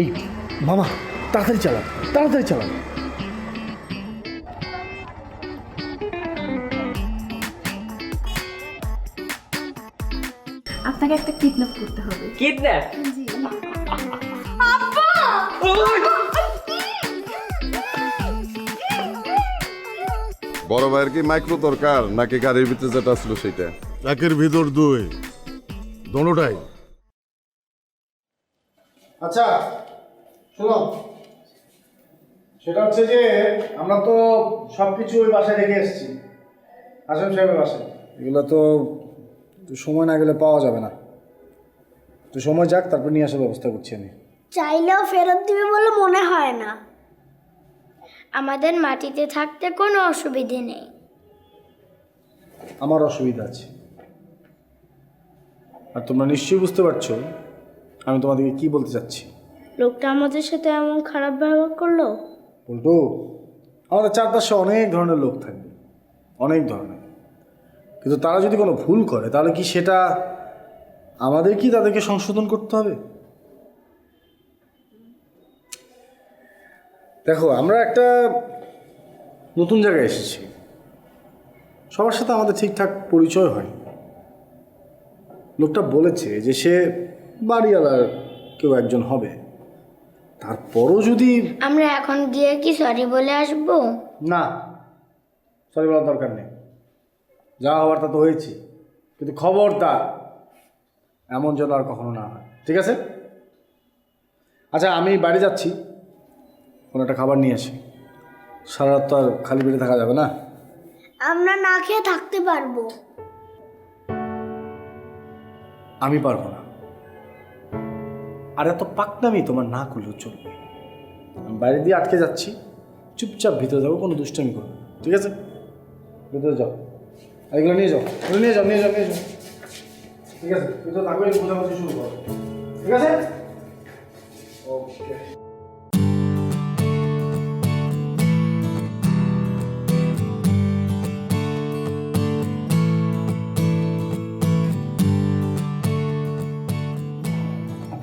এই মামা তাড়াতাড়ি চালান তাড়াতাড়ি চালান। আপনাকে একটা কিডন্যাপ করতে হবে। কিডন্যাপ বড় ভাইয়ের কি মাইক্রো দরকার নাকি গাড়ির ভিতরে যেটা ছিল সেটা একের ভিতর দুই। দোনোটাই। আচ্ছা শোনো সেটা হচ্ছে যে আমরা তো সব কিছু ওই বাসায় রেখে এসেছি। আসাম সাহেবের বাসায়। এগুলো তো সময় না গেলে পাওয়া যাবে না। তো সময় যাক তারপর নিয়ে আসার ব্যবস্থা করছি আমি। চাইলেও ফেরত দিবে বলে মনে হয় না। আমাদের মাটিতে থাকতে কোনো অসুবিধে নেই। আমার অসুবিধা আছে। আর তোমরা নিশ্চয়ই বুঝতে পারছ আমি তোমাদেরকে কি বলতে চাচ্ছি। লোকটা আমাদের সাথে এমন খারাপ ব্যবহার করল? উল্টো আমাদের চারপাশে অনেক ধরনের লোক থাকবে অনেক ধরনের। কিন্তু তারা যদি কোনো ভুল করে, তাহলে কি সেটা আমাদের কি তাদেরকে সংশোধন করতে হবে? দেখো, আমরা একটা নতুন জায়গায় এসেছি। সবার সাথে আমাদের ঠিকঠাক পরিচয় হয় লোকটা বলেছে যে সে বাড়িওয়ালার কেউ একজন হবে। তারপরও যদি আমরা এখন গিয়ে কি সরি বলে আসব? না সরি বলার দরকার নেই। যা হওয়ার তা তো হয়েছে। কিন্তু খবরদার এমন যেন আর কখনো না হয়। ঠিক আছে? আচ্ছা আমি বাড়ি যাচ্ছি। কোনো একটা খাবার নিয়ে আসি। সারা রাত তো আর খালি পেটে থাকা যাবে না। আমরা না খেয়ে থাকতে পারব। আমি পারব না। আর এত পাকনামি তোমার না করলেও চলবে। আমি বাইরে দিয়ে আটকে যাচ্ছি। চুপচাপ ভিতরে যাব, কোনো দুষ্টামি করব ঠিক আছে? ভিতরে যাও। এগুলো নিয়ে যাও। এগুলো নিয়ে যাও নিয়ে যাও নিয়ে যাও। ঠিক আছে? ভিতরে থাকবে বোঝাবুঝি শুরু কর। ঠিক আছে? ওকে।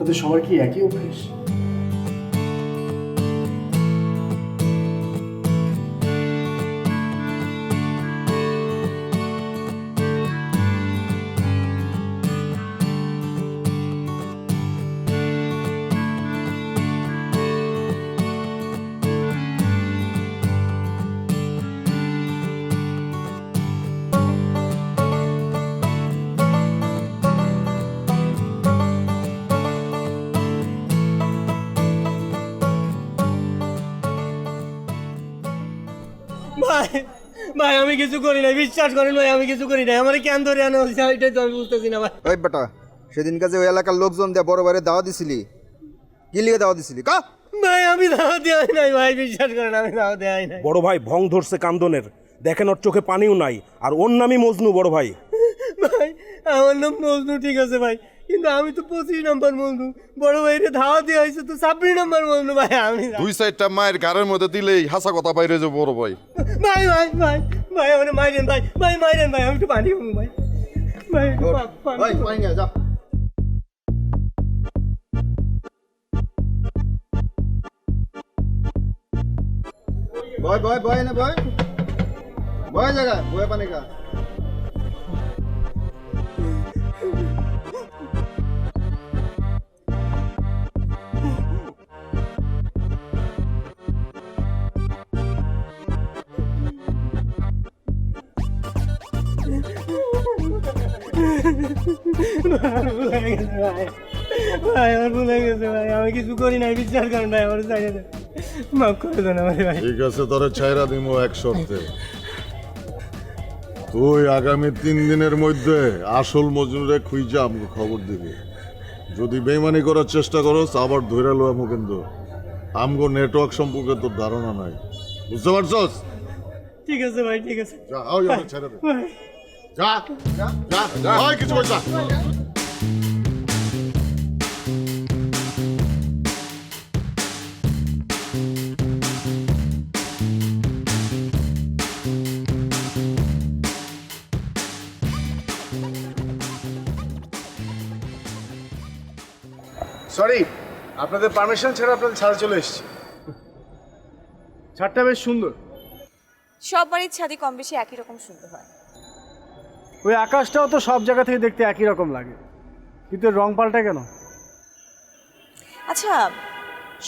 আপনাদের সবার কি একই অভ্যেস? ভাই আমি কিছু করি নাই বিশ্বাস করেন ভাই আমি কিছু করি নাই। আমার কেন ধরে আনা হচ্ছে এটাই তো আমি বুঝতেছি না ভাই। ওই বেটা সেদিন কাছে ওই এলাকার লোকজন দিয়ে বড় বাইরে দাওয়া দিছিলি কি লিগে দাওয়া দিছিলি? কা? ভাই আমি দাওয়া দেওয়াই নাই ভাই বিশ্বাস করেন আমি দাওয়া দেওয়াই নাই। বড় ভাই ভং ধরছে কান্দনের। দেখেন ওর চোখে পানিও নাই আর ওর নামই মজনু বড় ভাই। ভাই আমার নাম মজনু ঠিক আছে ভাই। কিন্তু আমি তো পঁচিশ নম্বর মজনু বড় ভাইরে ধাওয়া দেওয়া হয়েছে তো ছাব্বিশ নম্বর মজনু ভাই আমি। দুই সাইডটা মায়ের গাড়ের মধ্যে দিলেই হাসা কথা বাইরে যাব বড় ভাই। ভাই ভাই ভাই ভাই আমার মাইরেন ভাই ভাই মাইরেন ভাই আমি একটু পানি খাব ভাই। ভাই পানি ভাই খাব। পাই যা। বয় বয় বয় না বয় বয় জায়গা বয় পানি খা। আমার ভুল হয়ে গেছে ভাই ভাই আমার ভুল হয়ে গেছে ভাই আমি কিছু করি নাই বিশ্বাস করেন ভাই আমার মাফ করে দেন আমার ভাই ঠিক আছে তোরে ছাইরা দিমু এক শর্তে। তুই আগামী তিন দিনের মধ্যে আসল মজনুরে খুঁজে আমাকে খবর দিবি। যদি বেইমানি করার চেষ্টা করস আবার ধরে লো আমু কিন্তু। আমগো নেটওয়ার্ক সম্পর্কে তোর ধারণা নাই। বুঝতে পারছস? ঠিক আছে ভাই ঠিক আছে। যা ছেড়ে দে। যা যা যা কিছু আপনাদের পারমিশন ছাড়া আপনাদের ছাদে চলে এসেছি। ছাদটা বেশ সুন্দর। সব বাড়ির ছাদই কম বেশি একই রকম সুন্দর হয়। ওই আকাশটাও তো সব জায়গা থেকে দেখতে একই রকম লাগে। কিন্তু এর রং পাল্টা কেন? আচ্ছা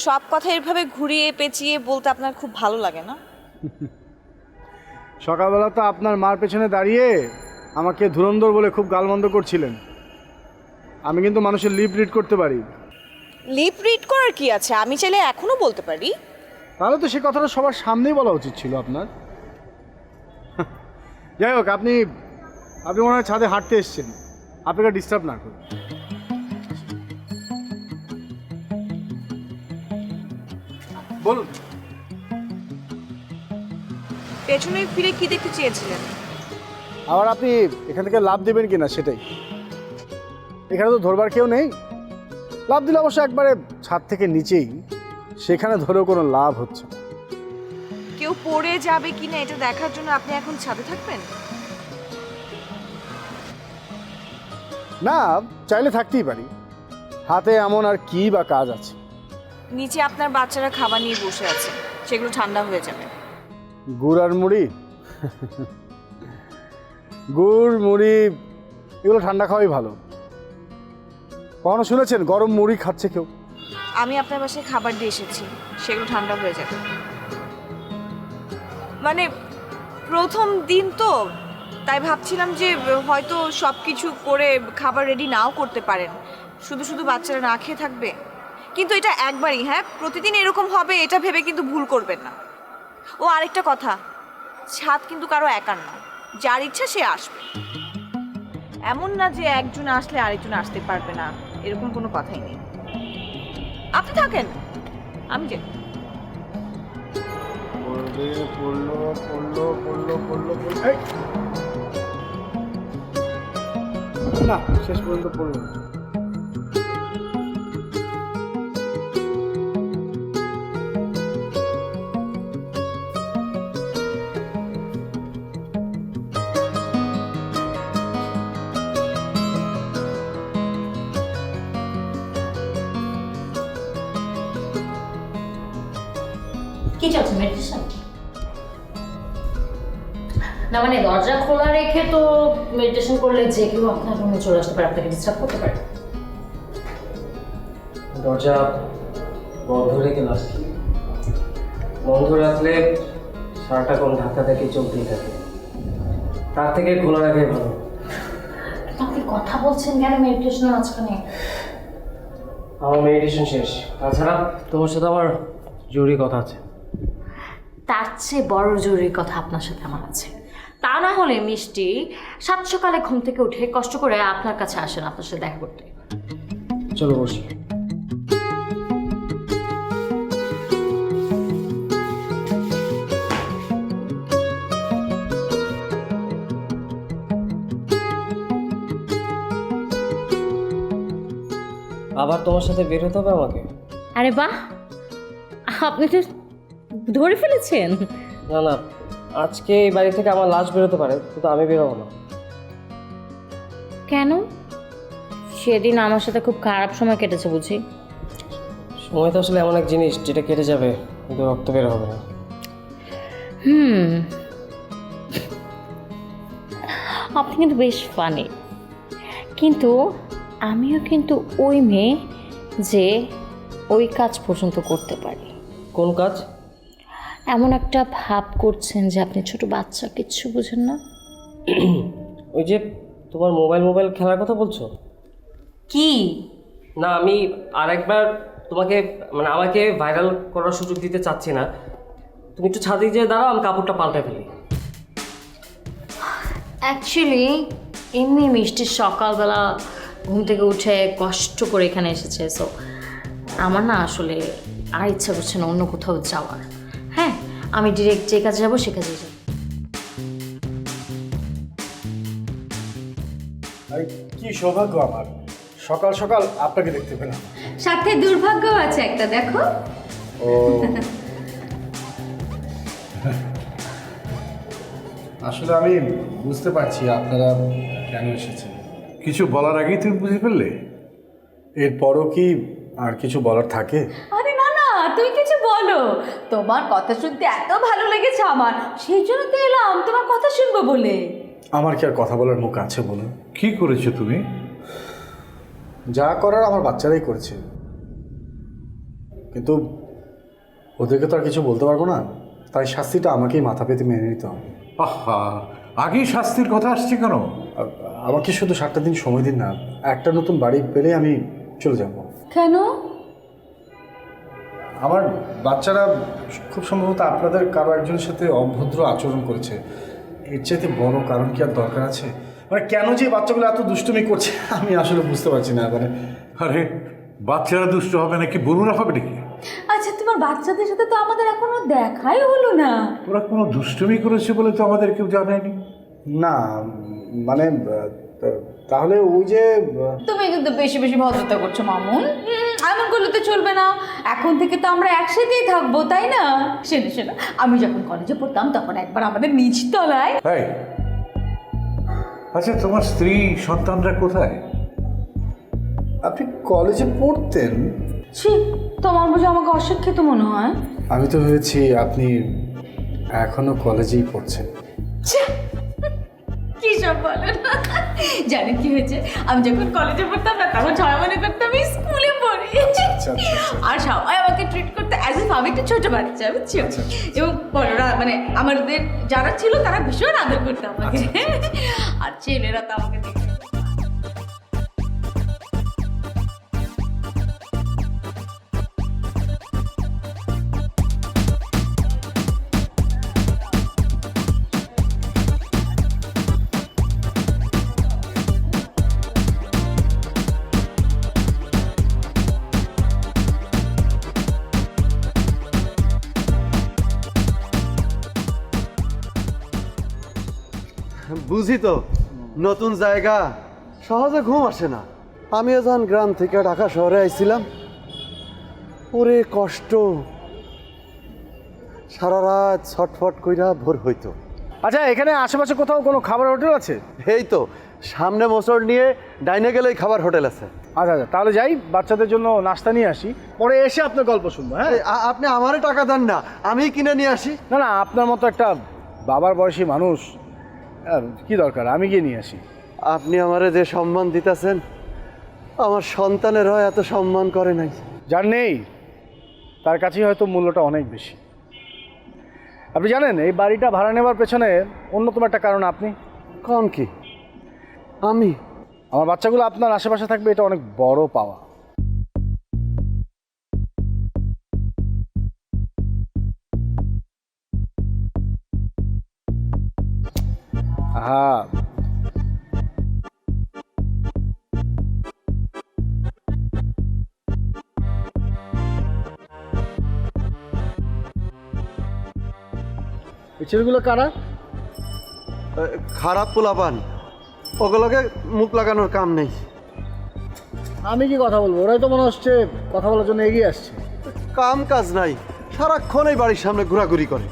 সব কথা এভাবে ঘুরিয়ে পেঁচিয়ে বলতে আপনার খুব ভালো লাগে না? সকালবেলা তো আপনার মার পেছনে দাঁড়িয়ে আমাকে ধুরন্ধর বলে খুব গালমন্দ করছিলেন। আমি কিন্তু মানুষের লিপ রিড করতে পারি। লিপ রিড করার কি আছে? আমি চাইলে এখনও বলতে পারি। তাহলে তো সে কথাটা সবার সামনেই বলা উচিত ছিল আপনার। যাই হোক আপনি আপনি মনে হয় ছাদে হাঁটতে এসছেন। আপনাকে ডিস্টার্ব না করুন। বলুন। পেছনে ফিরে কি দেখতে চেয়েছিলেন? আবার আপনি এখান থেকে লাভ দেবেন কিনা সেটাই। এখানে তো ধরবার কেউ নেই। লাভ দিলে অবশ্য একবারে ছাদ থেকে নিচেই। সেখানে ধরেও কোনো লাভ হচ্ছে না। কেউ পড়ে যাবে কিনা এটা দেখার জন্য আপনি এখন ছাদে থাকবেন? না চাইলে থাকতেই পারি। হাতে এমন আর কি বা কাজ আছে? নিচে আপনার বাচ্চারা খাবার নিয়ে বসে আছে। সেগুলো ঠান্ডা হয়ে যাবে। গুড় আর মুড়ি? গুড় মুড়ি এগুলো ঠান্ডা খাওয়াই ভালো। কখনো শুনেছেন? গরম মুড়ি খাচ্ছে কেউ। আমি আপনার বাসায় খাবার দিয়ে এসেছি। সেগুলো ঠান্ডা হয়ে যাবে। মানে প্রথম দিন তো, তাই ভাবছিলাম যে, হয়তো সব কিছু করে খাবার রেডি নাও করতে পারেন। শুধু শুধু বাচ্চারা না খেয়ে থাকবে। কিন্তু এটা একবারই হ্যাঁ? প্রতিদিন এরকম হবে, এটা ভেবে কিন্তু ভুল করবেন না। ও, আরেকটা কথা। ছাদ কিন্তু কারও একার না। যার ইচ্ছা সে আসবে। এমন না যে একজন আসলে আরেকজন আসতে পারবে না। এরকম কোনো কথাই নেই। আপনি থাকেন। আমি যে না শেষ পর্যন্ত পড়ল কি চলছে মেডিটেশন না মানে দরজা খোলা রেখে তো মেডিটেশন করলে যে কেউ আপনার রুমে চলে আসতে পারে আপনাকে ডিস্টার্ব করতে পারে। দরজা বন্ধ রেখে লাভ বন্ধ রাখলে সারাটা কোন ধাক্কা থেকে চলতেই থাকে। তার থেকে খোলা রাখাই ভালো। আপনি কথা বলছেন কেন মেডিটেশনের মাঝখানে? আমার মেডিটেশন শেষ। তাছাড়া তোমার সাথে আমার জরুরি কথা আছে। তার চেয়ে বড় জরুরি কথা আপনার সাথে আমার আছে। তা না হলে মিষ্টি সাত সকালে ঘুম থেকে উঠে কষ্ট করে আপনার কাছে আসেন আপনার সাথে দেখা করতে। চলো বসি। আবার তোমার সাথে বের হতে হবে আমাকে? আরে বাহ! আপনি তো ধরে ফেলেছেন? না না আজকে এই বাড়ি থেকে আমার লাশ বেরোতে পারে কিন্তু আমি বেরোবো না। কেন? সেদিন আমার সাথে খুব খারাপ সময় কেটেছে বুঝি। সময় তো আসলে এমন এক জিনিস যেটা কেটে যাবে কিন্তু রক্ত বের হবে না। হুম। আপনি কিন্তু বেশ ফানি কিন্তু আমিও কিন্তু ওই মেয়ে যে ওই কাজ পর্যন্ত করতে পারি। কোন কাজ? এমন একটা ভাব করছেন যে আপনি ছোট বাচ্চা কিচ্ছু বুঝেন না? ওই যে তোমার মোবাইল মোবাইল খেলার কথা বলছো? কি? না আমি আরেকবার তোমাকে মানে আমাকে ভাইরাল করার সুযোগ দিতে চাচ্ছি না। তুমি একটু ছাদে যেয়ে দাঁড়াও আমি কাপড়টা পাল্টে ফেলি। অ্যাকচুয়ালি এমনি মিষ্টি সকালবেলা ঘুম থেকে উঠে কষ্ট করে এখানে এসেছে সো আমার না আসলে আর ইচ্ছা করছে না অন্য কোথাও যাওয়ার। আমি ডিরেক্ট যে কাজে যাব সে কাজে যাব। আরে, কি সৌভাগ্য আমার। সকাল সকাল আপনাকে দেখতে পেলাম। সাথে দুর্ভাগ্য আছে একটা দেখো। ও। আসলে আমি বুঝতে পারছি আপনারা কেন এসেছেন। কিছু বলার আগেই তুমি বুঝে ফেললে? এরপরও কি আর কিছু বলার থাকে? বলো তোমার কথা শুনতে এত ভালো লেগেছে আমার। সেই জন্য তো এলাম তোমার কথা শুনব বলে। আমার কি আর কথা বলার মুখ আছে বলুন কি করেছ তুমি? যা করার আমার বাচ্চারাই করেছে। কিন্তু ওদেরকে তো আর কিছু বলতে পারব না। তাই শাস্তিটা আমাকেই মাথা পেতে মেনে নিতে হবে। আহা আগেই শাস্তির কথা আসছে কেন? আমাকে শুধু সাতটা দিন সময় দিন না একটা নতুন বাড়ি পেলে আমি চলে যাব। কেন? আমার বাচ্চারা খুব সম্ভবত আপনাদের কারও একজনের সাথে অভদ্র আচরণ করেছে। এর চাইতে বড় কারণ কি আর দরকার আছে? মানে কেন যে বাচ্চাগুলো এত দুষ্টুমি করছে আমি আসলে বুঝতে পারছি না। মানে আরে বাচ্চারা দুষ্ট হবে নাকি বরুণা হবে নাকি আচ্ছা তোমার বাচ্চাদের সাথে তো আমাদের এখনও দেখাই হলো না। ওরা কোনো দুষ্টুমি করেছে বলে তো আমাদের কেউ জানায়নি। না মানে তাহলে ওই যে তুমি কিন্তু বেশি বেশি ভদ্রতা করছ মামুন। এমন করলে তো চলবে না। এখন থেকে তো আমরা একসাথেই থাকব তাই না? শোনো শোনো আমি যখন কলেজে পড়তাম তখন একবার আমাদের নিচ তলায় আচ্ছা তোমার স্ত্রী সন্তানরা কোথায়? আপনি কলেজে পড়তেন? ছি তোমার বুঝে আমাকে অশিক্ষিত মনে হয়। আমি তো ভেবেছি আপনি এখনও কলেজেই পড়ছেন। কি সব বলেন? জানেন কি হয়েছে? আমি যখন কলেজে পড়তাম না তখন সবাই মনে করতাম আমি স্কুলে পড়ি। আচ্ছা, আচ্ছা, আচ্ছা। আর সবাই আমাকে ট্রিট করতে অ্যাজ ইফ আমি একটা ছোট বাচ্চা বুঝছ? এবং বড়রা মানে আমাদের যারা ছিল তারা ভীষণ আদর করতো আমাকে। আর ছেলেরা তো আমাকে দেখে বুঝি তো? নতুন জায়গা সহজে ঘুম আসে না। আমিও যখন গ্রাম থেকে ঢাকা শহরে আইছিলাম ওরে কষ্ট। সারা রাত ছটফট কইরা ভোর হইতো। আচ্ছা এখানে আশেপাশে কোথাও কোনো খাবার হোটেল আছে? এই তো সামনে মোচড় নিয়ে ডাইনে গেলেই খাবার হোটেল আছে। আচ্ছা আচ্ছা তাহলে যাই বাচ্চাদের জন্য নাস্তা নিয়ে আসি। পরে এসে আপনার গল্প শুনব হ্যাঁ? আপনি আমারে টাকা দেন না আমি কিনে নিয়ে আসি। না না আপনার মতো একটা বাবার বয়সী মানুষ কি দরকার? আমি গিয়ে নিয়ে আসি। আপনি আমারে যে সম্মান দিতেছেন আমার সন্তানেরও এত সম্মান করে নাই। যার নেই তার কাছেই হয়তো মূল্যটা অনেক বেশি। আপনি জানেন এই বাড়িটা ভাড়া নেবার পেছনে অন্যতম একটা কারণ আপনি। কম কি? আমি? আমার বাচ্চাগুলো আপনার আশেপাশে থাকবে এটা অনেক বড় পাওয়া। এই ছেলেগুলো কারা? খারাপ পোলাপান। ওগুলোকে মুখ লাগানোর কাম নেই। আমি কি কথা বলব? ওরাই তো মনে হচ্ছে কথা বলার জন্য এগিয়ে আসছে। কাম কাজ নাই। সারাক্ষণ এই বাড়ির সামনে ঘোরাঘুরি করে।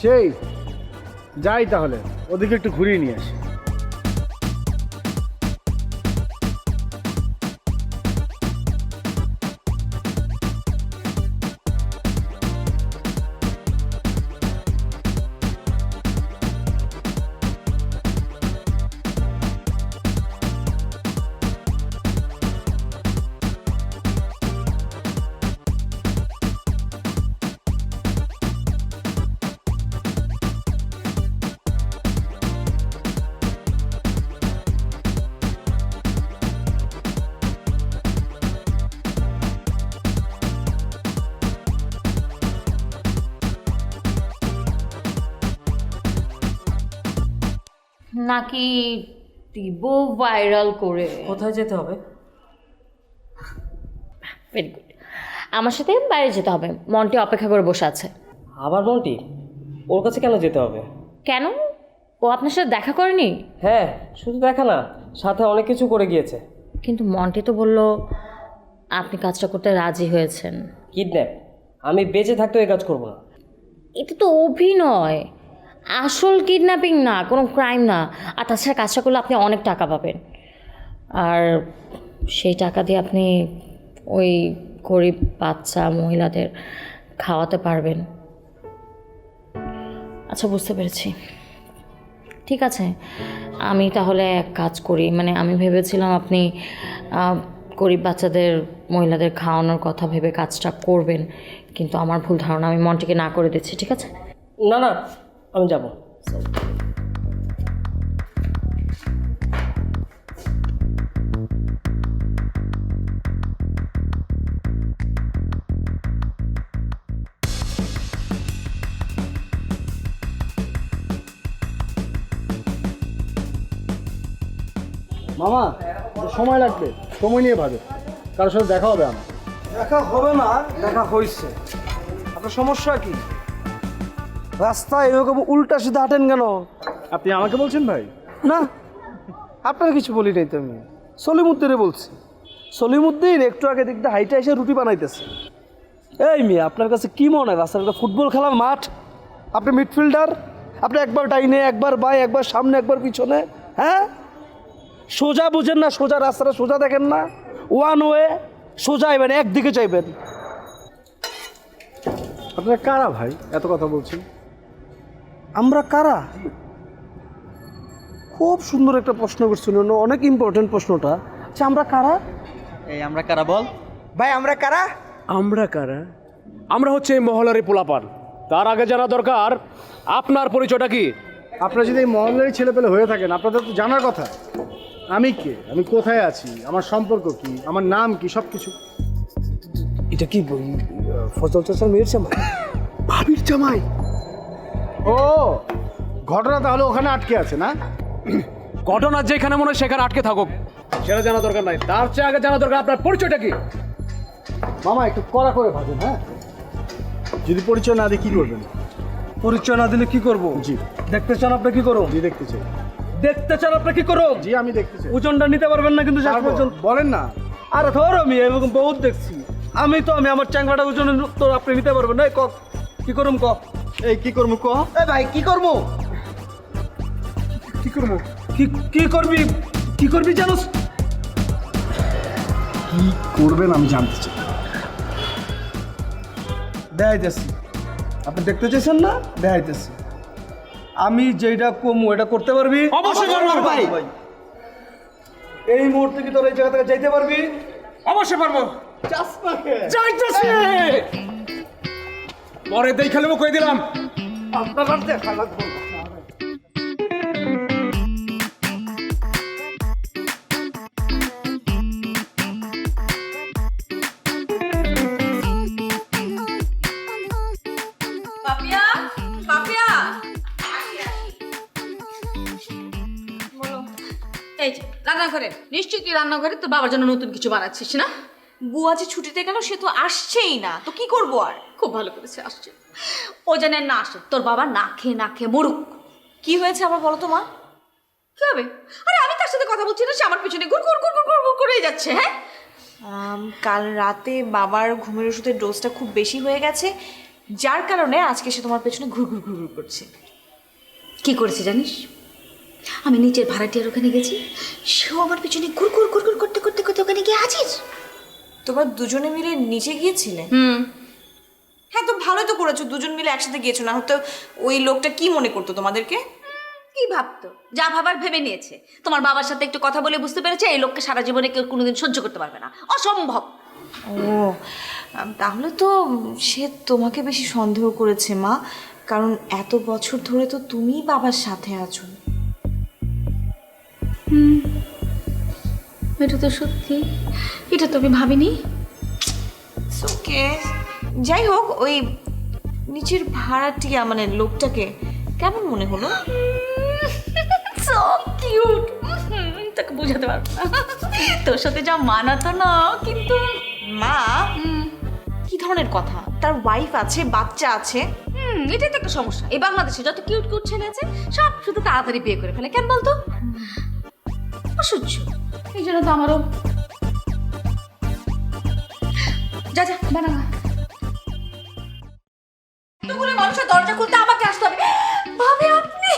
সেই যাই তাহলে ওদিকে একটু ঘুরিয়ে নিয়ে আসি। নাকি দিব ভাইরাল করে? কোথায় যেতে হবে? ভেরি গুড আমার সাথে বাইরে যেতে হবে। মনটি অপেক্ষা করে বসে আছে। আবার মন্টি? ওর কাছে কেন যেতে হবে? কেন? ও আপনার সাথে দেখা করেনি? হ্যাঁ শুধু দেখা না সাথে অনেক কিছু করে গিয়েছে। কিন্তু মন্টি তো বলল আপনি কাজটা করতে রাজি হয়েছেন। কিডন্যাপ। আমি বেঁচে থাকতেও এই কাজ করব না। এটা তো অভিনয়। আসল কিডন্যাপিং না, কোনো ক্রাইম না। আর তাছাড়া কাজটা করলে আপনি অনেক টাকা পাবেন। আর সেই টাকা দিয়ে আপনি ওই গরিব বাচ্চা মহিলাদের খাওয়াতে পারবেন। আচ্ছা বুঝতে পেরেছি। ঠিক আছে, আমি তাহলে এক কাজ করি। মানে আমি ভেবেছিলাম আপনি গরিব বাচ্চাদের, মহিলাদের খাওয়ানোর কথা ভেবে কাজটা করবেন। কিন্তু আমার ভুল ধারণা, আমি মনটিকে না করে দিচ্ছি, ঠিক আছে? না না আমি যাব। মামা সময় লাগবে সময় নিয়ে ভাবে। কারোর সাথে দেখা হবে আমার। দেখা হবে না দেখা হয়েছে আপনার সমস্যা কি? রাস্তায় এরকম উল্টা সিধা হাঁটেন কেন? আপনি আমাকে বলছেন ভাই? না আপনার কিছু বলি নাই তো আমি। সলিমুদ্দিনে বলছি। সলিমুদ্দিন একটু আগে দিকটা হাইটে এসে রুটি বানাইতেছে। এই মেয়ে আপনার কাছে কি মনে হয়? রাস্তার একটা ফুটবল খেলার মাঠ? আপনি মিডফিল্ডার? আপনি একবার ডাইনে একবার বাই একবার সামনে একবার পিছনে হ্যাঁ? সোজা বুঝেন না সোজা রাস্তাটা সোজা দেখেন না? ওয়ান ওয়ে সোজা এবেন একদিকে চাইবেন। আপনারা কারা ভাই? এত কথা বলছেন? আমরা কারা? খুব সুন্দর একটা প্রশ্ন করছিল। অনেক ইম্পর্টেন্ট প্রশ্নটা। আচ্ছা আমরা কারা? এই আমরা কারা বল? ভাই আমরা কারা? আমরা কারা? আমরা হচ্ছে এই মহলারি পোলাপান। তার আগে জানা দরকার আপনার পরিচয়টা কি? আপনারা যদি এই মহল্লারই ছেলেপেলে হয়ে থাকেন আপনাদের তো জানার কথা। আমি কে? আমি কোথায় আছি? আমার সম্পর্ক কি? আমার নাম কি? সব কিছু এটা কি ফজল চাচার মেয়ের জামাই? ভাবির জামাই? ও ঘটনা তাহলে ওখানে আটকে আছে না? ঘটনা যেখানে মনে হয় সেখানে আটকে থাকুক। সেটা জানা দরকার নাই। তার চেয়ে আগে জানা দরকার আপনার পরিচয়টা কি? মামা একটু কড়া করে ভাবেন হ্যাঁ? যদি পরিচয় না দিয়ে কি করবেন? পরিচয় না দিলে কি করব? জি। দেখতে চান আপনি কি করো জি দেখতে চাই। দেখতে চান আপনি কি করো জি আমি দেখতে চাই। ওজনটা নিতে পারবেন না কিন্তু শেষ পর্যন্ত। বলেন না। আরে ধর আমি এরকম বহুত দেখছি। আমি তো আমি আমার চ্যাংড়াটা ওজন তো আপনি নিতে পারবেন না। এই ক কি করুম ক এই কি করব ক এ ভাই কি করব কি করব কি কি করবি? কি করবি জানোস? কি করবেন আমি জানতে চাই। দেখাইতেছি। আপনি দেখতে চাইছেন না? দেখাইতেছি। আমি যেটা কমু এটা করতে পারবি? অবশ্যই পারব ভাই। এই মুহূর্তে কি তোর এই জায়গা থেকে যাইতে পারবি? অবশ্যই পারব। যাইতেছি। পরে দেখালে কই দিলাম। আপনার দেখা লাগবে পাপিয়া পাপিয়া। এই রান্নাঘরে। নিশ্চয়ই তুই রান্নাঘরে? তোর বাবার জন্য নতুন কিছু বানাচ্ছিস না? বুয়া যে ছুটিতে গেল সে তো আসছেই না তো কি করব আর খুব ভালো করেছে আসছে ও যেন না আসে তোর বাবা না খেয়ে না খেয়ে মরুক কি হয়েছে আবার বলো তো মা কি হবে আরে আমি তার সাথে কথা বলছি না সে আমার পিছনে ঘুর ঘুর ঘুর ঘুর ঘুর করেই যাচ্ছে হ্যাঁ কাল রাতে বাবার ঘুমের ওষুধের ডোজটা খুব বেশি হয়ে গেছে যার কারণে আজকে সে তোমার পেছনে ঘুর ঘুর ঘুর ঘুর করছে কি করেছে জানিস আমি নিচের ভাড়াটিয়ার ওখানে গেছি সেও আমার পিছনে ঘুর ঘুর ঘুর ঘুর করতে করতে করতে ওখানে গিয়ে হাজির তোমরা দুজনে মিলে নিচে গিয়েছিলে? হুম। হ্যাঁ তো ভালোই তো করেছ দুজন মিলে একসাথে গিয়েছো না হয়তো ওই লোকটা কি মনে করতো তোমাদেরকে? কি ভাবতো? যা ভাবার ভেবে নিয়েছে। তোমার বাবার সাথে একটু কথা বলে বুঝতে পেরেছে এই লোককে সারা জীবনে কেউ কোনোদিন সহ্য করতে পারবে না। অসম্ভব। ও তাহলে তো সে তোমাকে বেশি সন্দেহ করেছে মা। কারণ এত বছর ধরে তো তুমিই বাবার সাথে আছো। এটা তো সত্যি। এটা তো আমি ভাবিনি। ওকে যাই হোক ওই নিচের ভাড়াটিয়া মানে লোকটাকে কেমন মনে হলো? সো কিউট তোকে বোঝাতে পারব না। তোর সাথে যা মানাতো না কিন্তু মা কি ধরনের কথা? তার ওয়াইফ আছে বাচ্চা আছে? হুম এটাই তো একটা সমস্যা। এই বাংলাদেশে যত কিউট কিউট ছেলে আছে সব শুধু তাড়াতাড়ি বিয়ে করে ফেলে। কেন বলতো? অসহ্য। এই জন্য তো আমারও যা যা বানা মানুষের দরজা খুলতে আমাকে আসতে হবে। ভাবে আপনি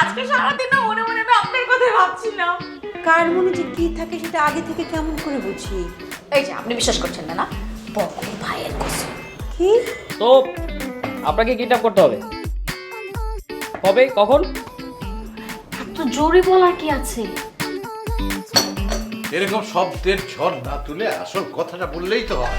আজকে সারাদিন না মনে মনে আমি আপনার কথা কার মনে যে কি থাকে সেটা আগে থেকে কেমন করে বুঝি? এই যে আপনি বিশ্বাস করছেন না না? বকুল ভাইয়ের কি? তো আপনাকে কিডন্যাপ করতে হবে। কবে? কখন? তো জোরে বলা কি আছে? এরকম শব্দের ঝড় না তুলে আসল কথাটা বললেই তো হয়।